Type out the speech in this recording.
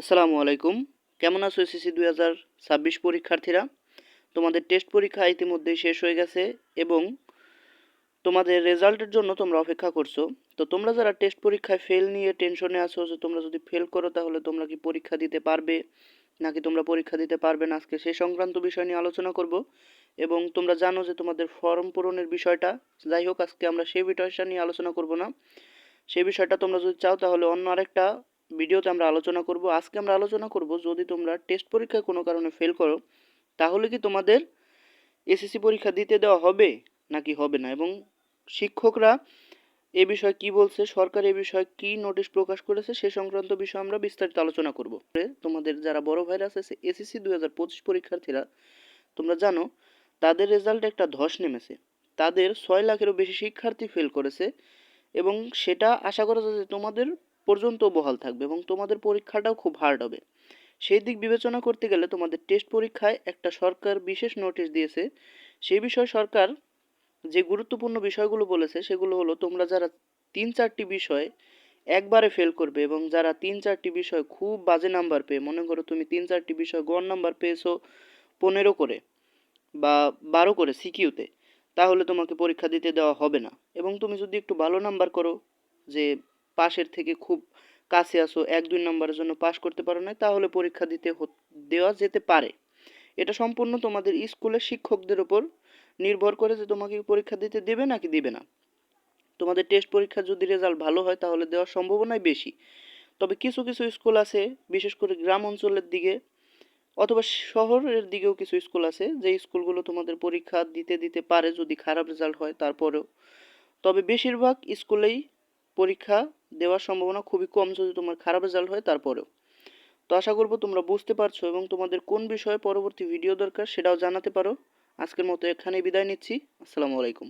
আসসালামু আলাইকুম। কেমন আছো এসএসসি দুই হাজার ছাব্বিশ পরীক্ষার্থীরা? তোমাদের টেস্ট পরীক্ষা ইতিমধ্যেই শেষ হয়ে গেছে এবং তোমাদের রেজাল্টের জন্য তোমরা অপেক্ষা করছ। তো তোমরা যারা টেস্ট পরীক্ষায় ফেল নিয়ে টেনশনে আছো, যে তোমরা যদি ফেল করো তাহলে তোমরা কি পরীক্ষা দিতে পারবে? নাকি তোমরা পরীক্ষা দিতে পারবে না? আজকে সেই সংক্রান্ত বিষয় নিয়ে আলোচনা করব এবং তোমরা জানো যে তোমাদের ফর্ম পূরণের বিষয়টা। যাই হোক, আজকে আমরা সেই বিষয়টা নিয়ে আলোচনা করব না। সেই বিষয়টা তোমরা যদি চাও তাহলে অন্য আরেকটা ভিডিওতে আমরা আলোচনা করব। আজকে আমরা আলোচনা করব যদি তোমরা টেস্ট পরীক্ষায় কোনো কারণে ফেল করো, তাহলে কি তোমাদের এসএসসি পরীক্ষা দিতে দেওয়া হবে নাকি হবে না? এবং শিক্ষকরা এ বিষয়ে কি বলছে, সরকার এ বিষয়ে কি নোটিশ প্রকাশ করেছে, সে সংক্রান্ত বিষয়ে আমরা বিস্তারিত আলোচনা করব। তোমাদের যারা বড় ভাইরা আছে এসএসসি দুই হাজার পঁচিশ পরীক্ষার্থীরা, তোমরা জানো, তাদের রেজাল্ট একটা ধস নেমেছে। তাদের ছয় লাখেরও বেশি শিক্ষার্থী ফেল করেছে এবং সেটা আশা করা যায় যে তোমাদের পর্যন্ত বহাল থাকবে এবং তোমাদের পরীক্ষাটাও খুব হার্ড হবে। সেই দিক বিবেচনা করতে গেলে তোমাদের টেস্ট পরীক্ষায় একটা সরকার বিশেষ নোটিশ দিয়েছে। সেই বিষয়ে সরকার যে গুরুত্বপূর্ণ বিষয়গুলো বলেছে, সেগুলো হলো তোমরা যারা তিন চারটি বিষয় একবারে ফেল করবে এবং যারা তিন চারটি বিষয় খুব বাজে নাম্বার পেয়ে, মনে করো তুমি তিন চারটি বিষয় গড় নাম্বার পেয়েছ পনেরো করে বা বারো করে সিকিউতে তাহলে তোমাকে পরীক্ষা দিতে দেওয়া হবে না। এবং তুমি যদি একটু ভালো নাম্বার করো যে পাশের থেকে খুব কাছে আসো এক, দুই নম্বরের জন্য পাশ করতে পারো না তাহলে পরীক্ষা দিতে দেওয়া যেতে পারে। এটা সম্পূর্ণ তোমাদের স্কুলের শিক্ষকদের ওপর নির্ভর করে যে তোমাকে পরীক্ষা দিতে দেবে নাকি দিবে না। তোমাদের টেস্ট পরীক্ষার যদি রেজাল্ট ভালো হয়, তাহলে দেওয়ার সম্ভাবনাই বেশি। তবে কিছু কিছু স্কুল আছে, বিশেষ করে গ্রাম অঞ্চলের দিকে অথবা শহরের দিকেও কিছু স্কুল আছে, যে স্কুলগুলো তোমাদের পরীক্ষা দিতে দিতে পারে যদি খারাপ রেজাল্ট হয় তারপরেও। তবে বেশিরভাগ স্কুলেই পরীক্ষা দেওয়ার সম্ভাবনা খুবই কম যদি তোমার খারাপ রেজাল্ট হয় তারপরেও। তো আশা করব তোমরা বুঝতে পারছ এবং তোমাদের কোন বিষয়ে পরবর্তী ভিডিও দরকার সেটাও জানাতে পারো। আজকের মতো এখানে বিদায় নিচ্ছি। আসসালামু আলাইকুম।